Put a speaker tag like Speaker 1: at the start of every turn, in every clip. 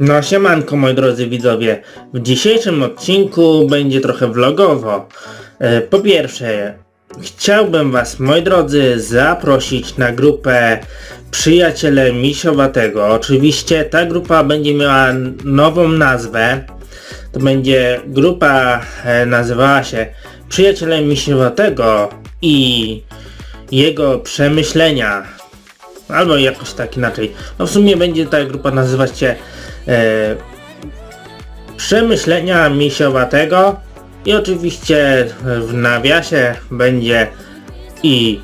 Speaker 1: No siemanko moi drodzy widzowie, w dzisiejszym odcinku będzie trochę vlogowo. E, Po pierwsze, chciałbym was moi drodzy zaprosić na grupę Przyjaciele Misiowatego. Oczywiście ta grupa będzie miała nową nazwę. To będzie grupa e, nazywała się Przyjaciele Misiowatego i jego przemyślenia albo jakoś tak inaczej. No w sumie będzie ta grupa nazywać się Przemyślenia Misiowatego i oczywiście w nawiasie będzie i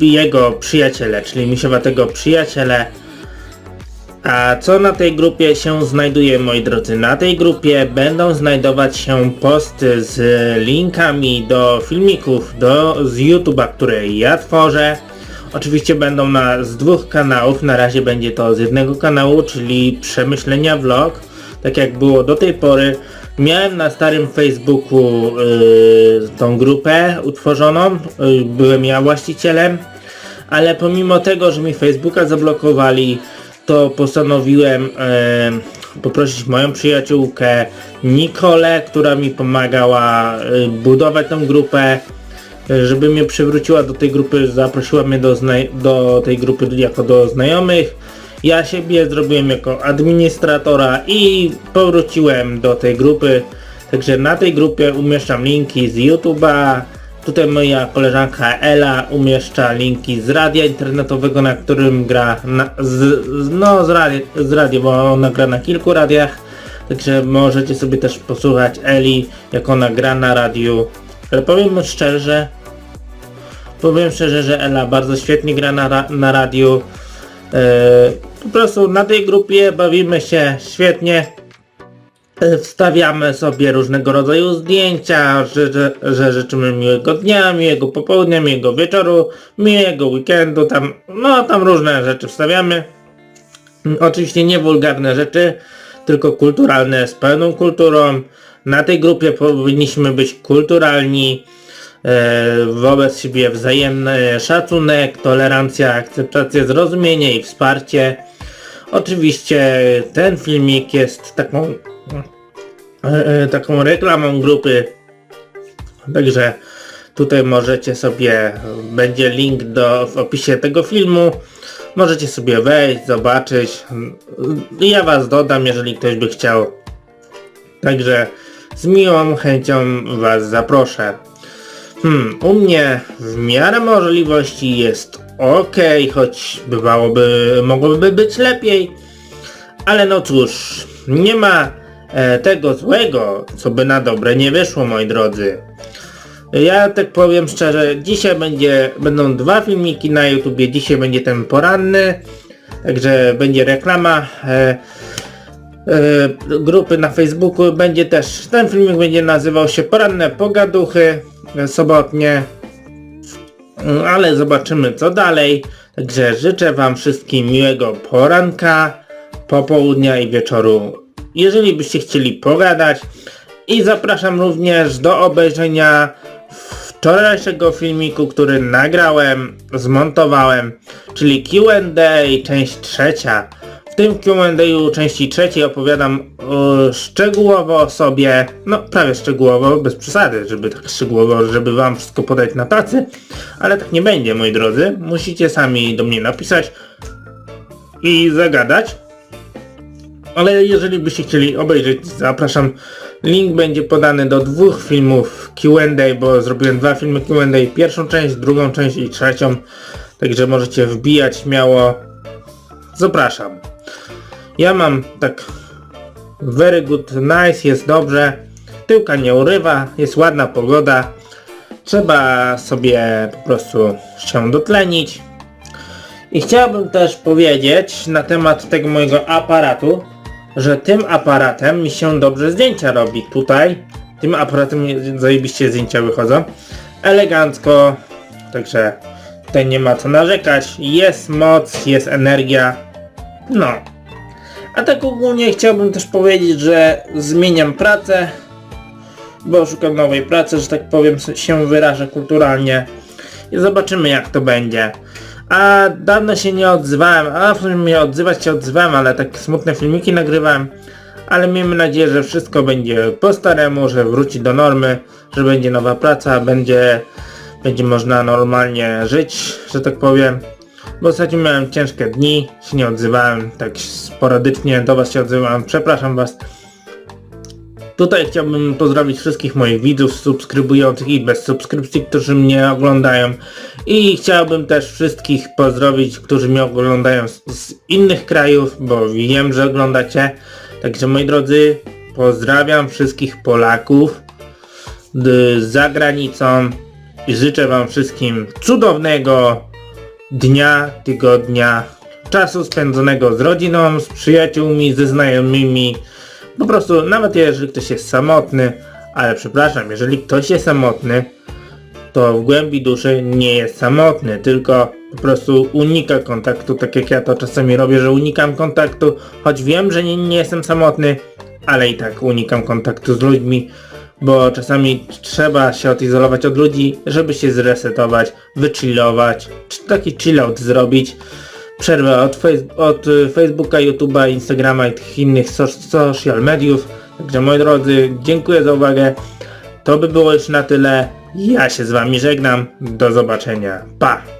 Speaker 1: jego przyjaciele, czyli Misiowatego przyjaciele. A co na tej grupie się znajduje moi drodzy? Na tej grupie będą znajdować się posty z linkami do filmików do, z YouTube'a, które ja tworzę. Oczywiście będą na, z dwóch kanałów, na razie będzie to z jednego kanału, czyli Przemyślenia Vlog, tak jak było do tej pory. Miałem na starym Facebooku yy, tą grupę utworzoną, yy, byłem ja właścicielem, ale pomimo tego, że mi Facebooka zablokowali, to postanowiłem yy, poprosić moją przyjaciółkę Nikolę, która mi pomagała yy, budować tą grupę, żeby mnie przywróciła do tej grupy, zaprosiła mnie do, do tej grupy jako do znajomych. Ja siebie zrobiłem jako administratora i powróciłem do tej grupy. Także na tej grupie umieszczam linki z YouTube'a. Tutaj moja koleżanka Ela umieszcza linki z radia internetowego, na którym gra, na, z, no z radia, z radia, bo ona gra na kilku radiach. Także możecie sobie też posłuchać Eli, jak ona gra na radiu. Ale powiem szczerze, powiem szczerze, że Ela bardzo świetnie gra na, na radiu. E, po prostu na tej grupie bawimy się świetnie. E, Wstawiamy sobie różnego rodzaju zdjęcia, że, że, że życzymy miłego dnia, miłego popołudnia, miłego wieczoru, miłego weekendu, tam, no tam różne rzeczy wstawiamy. Oczywiście nie wulgarne rzeczy, tylko kulturalne z pełną kulturą. Na tej grupie powinniśmy być kulturalni, wobec siebie wzajemny szacunek, tolerancja, akceptacja, zrozumienie i wsparcie. Oczywiście ten filmik jest taką, e, e, taką reklamą grupy, także tutaj możecie sobie, będzie link do, w opisie tego filmu, możecie sobie wejść, zobaczyć. Ja was dodam, jeżeli ktoś by chciał. Także z miłą chęcią was zaproszę. Hmm, u mnie w miarę możliwości jest ok, choć bywałoby, mogłoby być lepiej. Ale no cóż, nie ma e, tego złego, co by na dobre nie wyszło, moi drodzy. Ja tak powiem szczerze, dzisiaj będzie, będą dwa filmiki na YouTubie, dzisiaj będzie ten poranny, także będzie reklama e, grupy na Facebooku, będzie też, ten filmik będzie nazywał się Poranne Pogaduchy, e, sobotnie, Mm, ale zobaczymy co dalej, także życzę wam wszystkim miłego poranka, popołudnia i wieczoru, jeżeli byście chcieli pogadać i zapraszam również do obejrzenia wczorajszego filmiku, który nagrałem, zmontowałem, czyli Q&A część trzecia. Tym Q&A części trzeciej opowiadam e, szczegółowo sobie, no prawie szczegółowo, bez przesady, żeby tak szczegółowo, żeby wam wszystko podać na tacy, ale tak nie będzie moi drodzy, musicie sami do mnie napisać i zagadać. Ale jeżeli byście chcieli obejrzeć, zapraszam. Link będzie podany do dwóch filmów Q&A, bo zrobiłem dwa filmy Q&A, pierwszą część, drugą część i trzecią. Także możecie wbijać śmiało. Zapraszam. Ja mam tak very good, nice, jest dobrze. Tyłka nie urywa, jest ładna pogoda. Trzeba sobie po prostu się dotlenić. I chciałbym też powiedzieć na temat tego mojego aparatu, że tym aparatem mi się dobrze zdjęcia robi. Tutaj tym aparatem zajebiście zdjęcia wychodzą. Elegancko, także tutaj nie ma co narzekać. Jest moc, jest energia. No. A tak ogólnie chciałbym też powiedzieć, że zmieniam pracę, bo szukam nowej pracy, że tak powiem się wyrażę kulturalnie i zobaczymy jak to będzie. A dawno się nie odzywałem, a w sumie odzywać się odzywałem, ale tak smutne filmiki nagrywałem. ale miejmy nadzieję, że wszystko będzie po staremu, że wróci do normy, że będzie nowa praca, będzie, będzie można normalnie żyć, że tak powiem. Bo ostatnio miałem ciężkie dni, się nie odzywałem, tak sporadycznie do was się odzywałem, przepraszam was. Tutaj chciałbym pozdrowić wszystkich moich widzów subskrybujących i bez subskrypcji, którzy mnie oglądają. I chciałbym też wszystkich pozdrowić, którzy mnie oglądają z, z innych krajów, bo wiem, że oglądacie. Także moi drodzy, pozdrawiam wszystkich Polaków d- za granicą i życzę wam wszystkim cudownego dnia, tygodnia, czasu spędzonego z rodziną, z przyjaciółmi, ze znajomymi. Po prostu, nawet jeżeli ktoś jest samotny, ale przepraszam, jeżeli ktoś jest samotny, to w głębi duszy nie jest samotny, tylko po prostu unika kontaktu, tak jak ja to czasami robię, że unikam kontaktu, choć wiem, że nie, nie jestem samotny, ale i tak unikam kontaktu z ludźmi, bo czasami trzeba się odizolować od ludzi, żeby się zresetować, wychillować, taki chillout zrobić, przerwę od, face- od Facebooka, YouTube'a, Instagrama i tych innych so- social mediów. Także moi drodzy, dziękuję za uwagę. To by było już na tyle. Ja się z wami żegnam. Do zobaczenia. Pa!